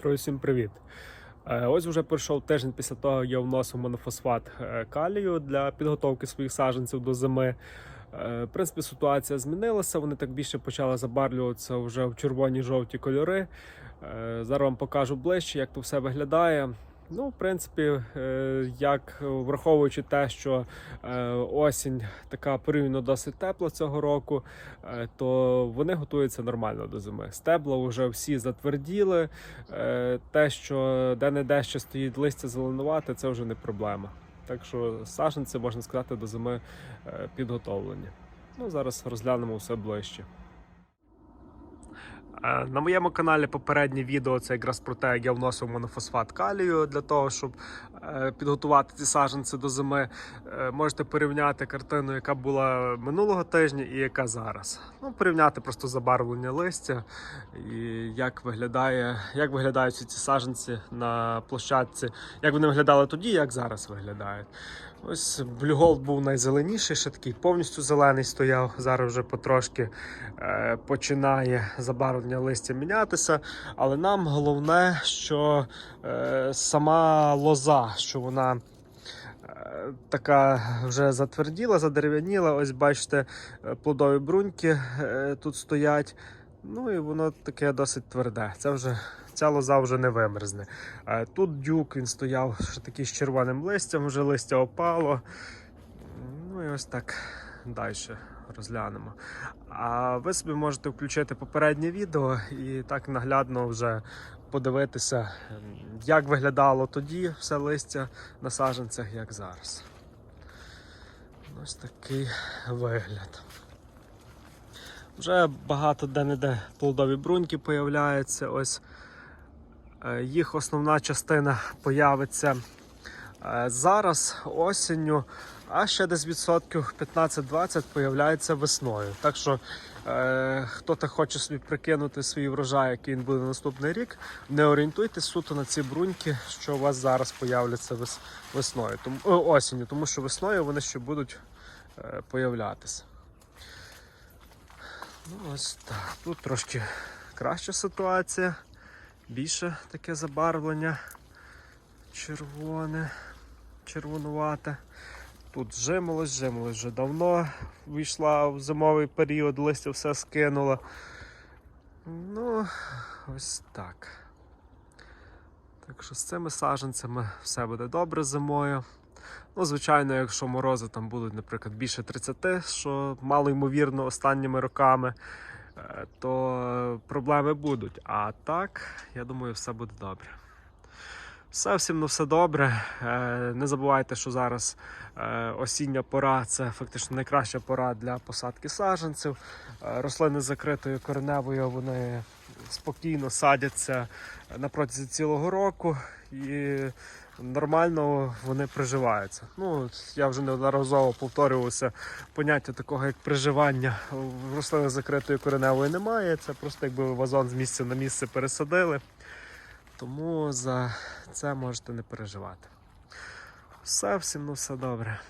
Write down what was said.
Друзі, всім привіт! Е, Ось вже пройшов тиждень після того, як я вносив монофосфат е, калію для підготовки своїх саджанців до зими. Е, В принципі, ситуація змінилася. Вони так більше почали забарлюватися вже в червоні жовті кольори. Зараз вам покажу ближче, як то все виглядає. Ну, в принципі, е, як враховуючи те, що е, осінь така порівняно досить тепла цього року, е, то вони готуються нормально до зими. Стебла вже всі затверділи. Е, Те, що де-не-де ще стоїть листя зеленувати, це вже не проблема. Так що саджанці, можна сказати, до зими е, підготовлені. Ну, зараз розглянемо все ближче. Е, На моєму каналі попереднє відео це якраз про те, як я вносив монофосфат калію для того, щоб е, підготувати ці саджанці до зими. Е, Можете порівняти картину, яка була минулого тижня і яка зараз. Ну, порівняти просто забарвлення листя і як виглядає, як виглядають ці саджанці на площадці, як вони виглядали тоді, як зараз виглядають. Ось блюголд був найзеленіший, ще такий повністю зелений стояв. Зараз вже потрошки е, починає забарвлення листя мінятися. Але нам головне, що е, сама лоза, що вона. е, Така вже затверділа, задерев'яніла. Ось бачите, е, плодові бруньки е, тут стоять. Ну і воно таке досить тверде. Це вже ця лоза вже не вимерзне. Тут дюк він стояв ще такий з червоним листям, вже листя опало. Ну і ось так далі розглянемо. А ви собі можете включити попереднє відео і так наглядно вже подивитися, як виглядало тоді все листя на саджанцях, як зараз. Ось такий вигляд. Вже багато де-не-де плодові бруньки появляються. Ось е, їх основна частина появиться е, зараз осінню, а ще десь відсотків 15-20 появляється весною. Так що е, хто так хоче собі прикинути свій врожай, який він буде на наступний рік, не орієнтуйтесь суто на ці бруньки, що у вас зараз появляться весною, тому осінню, тому що весною вони ще будуть е, появлятися. Ну, ось так. Тут трошки краща ситуація. Більше таке забарвлення. Червоне, червонувате. Тут жимолось, жимолось вже давно війшла в зимовий період, листя все скинуло. Ну, ось так. Так що з цими саджанцями все буде добре зимою. Ну, звичайно, якщо морози там будуть, наприклад, більше 30, що мало ймовірно останніми роками, е, то проблеми будуть. А так, я думаю, все буде добре. Все всім на все добре. Е, Не забувайте, що зараз е, осіння пора це фактично найкраща пора для посадки саджанців. Рослини закритою кореневою вони спокійно садяться на протязі цілого року і нормально вони приживаються. Ну, я вже неодноразово повторювався, поняття такого як приживання в рослини з закритою кореневою немає. Це просто якби вазон з місця на місце пересадили. Тому за це можете не переживати. Все, всім ну все добре.